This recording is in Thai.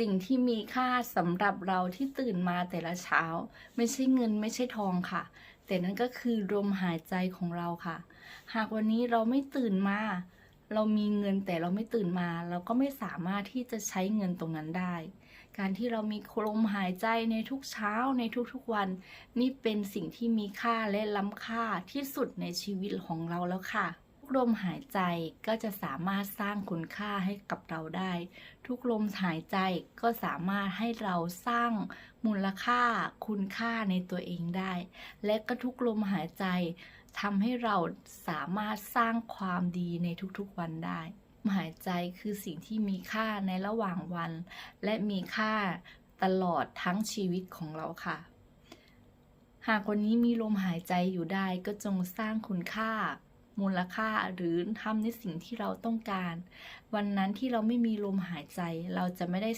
สิ่งที่มีค่าสำหรับเราที่ตื่นมาแต่ละเช้า ไม่ใช่เงินไม่ใช่ทองค่ะ แต่นั่นก็คือลมหายใจของเราค่ะ หากวันนี้เราไม่ตื่นมา เรามีเงินแต่เราไม่ตื่นมา เราก็ไม่สามารถที่จะใช้เงินตรงนั้นได้ การที่เรามีลมหายใจในทุกเช้าในทุกๆวัน นี่เป็นสิ่งที่มีค่าและล้ำค่าที่สุดในชีวิตของเราแล้วค่ะ ลมหายใจก็จะสามารถสร้างคุณค่าให้กับเราได้ ทุกลมหายใจก็สามารถให้เราสร้างมูลค่าคุณค่าในตัวเองได้ และก็ทุกลมหายใจทำให้เราสามารถสร้างความดีในทุกๆวันได้มหายใจคือสิ่งที่มีค่าในระหว่างวัน และมีค่าตลอดทั้งชีวิตของเราค่ะ หากวันนี้มีลมหายใจอยู่ได้ก็จงสร้างคุณค่า มูลค่าหรือทำในสิ่งที่เราต้องการ วันนั้นที่เราไม่มีลมหายใจเราจะไม่ได้